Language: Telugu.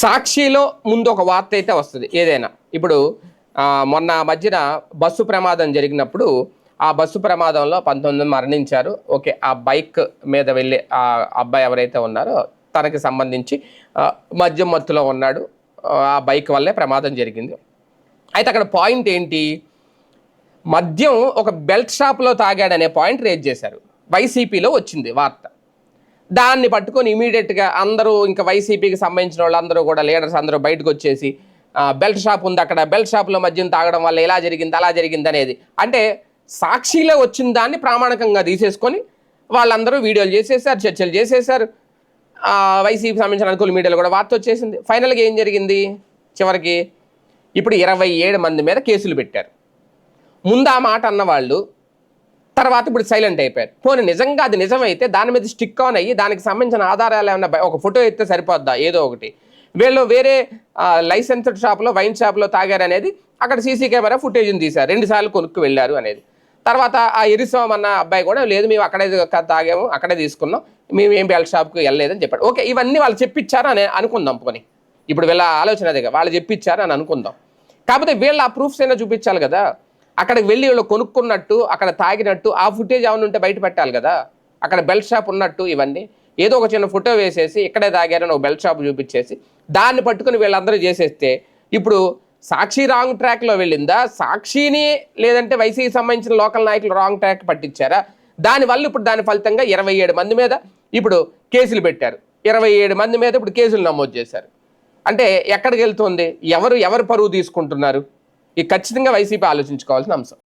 సాక్షిలో ముందు ఒక వార్త అయితే వస్తుంది. ఏదైనా. ఇప్పుడు మొన్న మధ్యన బస్సు ప్రమాదం జరిగినప్పుడు ఆ బస్సు ప్రమాదంలో పంతొమ్మిది మరణించారు. ఓకే ఆ బైక్ మీద వెళ్ళే ఆ అబ్బాయి ఎవరైతే ఉన్నారో తనకి సంబంధించి మద్యం మత్తులో ఉన్నాడు. ఆ బైక్ వల్లే ప్రమాదం జరిగింది. అయితే అక్కడ పాయింట్ ఏంటి? మద్యం ఒక బెల్ట్ షాప్లో తాగాడనే పాయింట్ రేజ్ చేశారు. వైసీపీలో వచ్చింది వార్త. దాన్ని పట్టుకొని ఇమీడియట్గా అందరూ ఇంకా వైసీపీకి సంబంధించిన వాళ్ళందరూ కూడా లీడర్స్ అందరూ బయటకు వచ్చేసి బెల్ట్ షాప్ ఉంది అక్కడ. బెల్ట్ షాప్లో మద్యం తాగడం వల్ల ఇలా జరిగింది అలా జరిగింది అనేది. అంటే సాక్షిలో వచ్చిన దాన్ని ప్రామాణికంగా తీసేసుకొని వాళ్ళందరూ వీడియోలు చేసేసారు చర్చలు చేసేసారు. వైసీపీ సంబంధించిన అనుకూల మీడియాలో కూడా వార్త వచ్చేసింది. ఫైనల్గా ఏం జరిగింది? చివరికి ఇప్పుడు ఇరవై ఏడు మంది మీద కేసులు పెట్టారు. ముందు ఆ మాట అన్నవాళ్ళు తర్వాత ఇప్పుడు సైలెంట్ అయిపోయారు. పోనీ నిజంగా అది నిజమైతే దాని మీద స్టిక్ ఆన్ అయ్యి దానికి సంబంధించిన ఆధారాలు ఏమన్నా ఒక ఫోటో ఎత్తే సరిపోద్దా? ఏదో ఒకటి. వీళ్ళు వేరే లైసెన్స్డ్ షాప్లో వైన్ షాప్లో తాగారు అనేది అక్కడ సీసీ కెమెరా ఫుటేజ్ని తీశారు. రెండుసార్లు కొనుక్కు వెళ్ళారు అనేది. తర్వాత ఆ ఎరిస్వామి అన్న అబ్బాయి కూడా లేదు మేము అక్కడే తాగాము అక్కడే తీసుకున్నాం. మేము ఏం వాళ్ళ షాప్కి వెళ్ళలేదని చెప్పాడు. ఓకే ఇవన్నీ వాళ్ళు చెప్పించారు అని అనుకుందాం పోనీ. ఇప్పుడు వీళ్ళ ఆలోచన అదే వాళ్ళు చెప్పించారు అని అనుకుందాం. కాకపోతే వీళ్ళు ఆ ప్రూఫ్స్ అయినా చూపించాలి కదా? అక్కడికి వెళ్ళి వీళ్ళు కొనుక్కున్నట్టు అక్కడ తాగినట్టు ఆ ఫుటేజ్ ఏమైనా ఉంటే బయట పెట్టాలి కదా. అక్కడ బెల్ట్ షాప్ ఉన్నట్టు ఇవన్నీ. ఏదో ఒక చిన్న ఫోటో వేసేసి ఇక్కడే తాగారని ఒక బెల్ట్ షాప్ చూపించేసి దాన్ని పట్టుకుని వీళ్ళందరూ చేసేస్తే ఇప్పుడు సాక్షి రాంగ్ ట్రాక్లో వెళ్ళిందా? సాక్షిని లేదంటే వైసీకి సంబంధించిన లోకల్ నాయకులు రాంగ్ ట్రాక్ పట్టించారా? దానివల్ల ఇప్పుడు దాని ఫలితంగా ఇరవై ఏడు మంది మీద ఇప్పుడు కేసులు పెట్టారు. ఇరవై ఏడు మంది మీద ఇప్పుడు కేసులు నమోదు చేశారు. అంటే ఎక్కడికి వెళ్తుంది? ఎవరు ఎవరు పరువు తీసుకుంటున్నారు? ఇది ఖచ్చితంగా వైసీపీ ఆలోచించుకోవాల్సిన అంశం.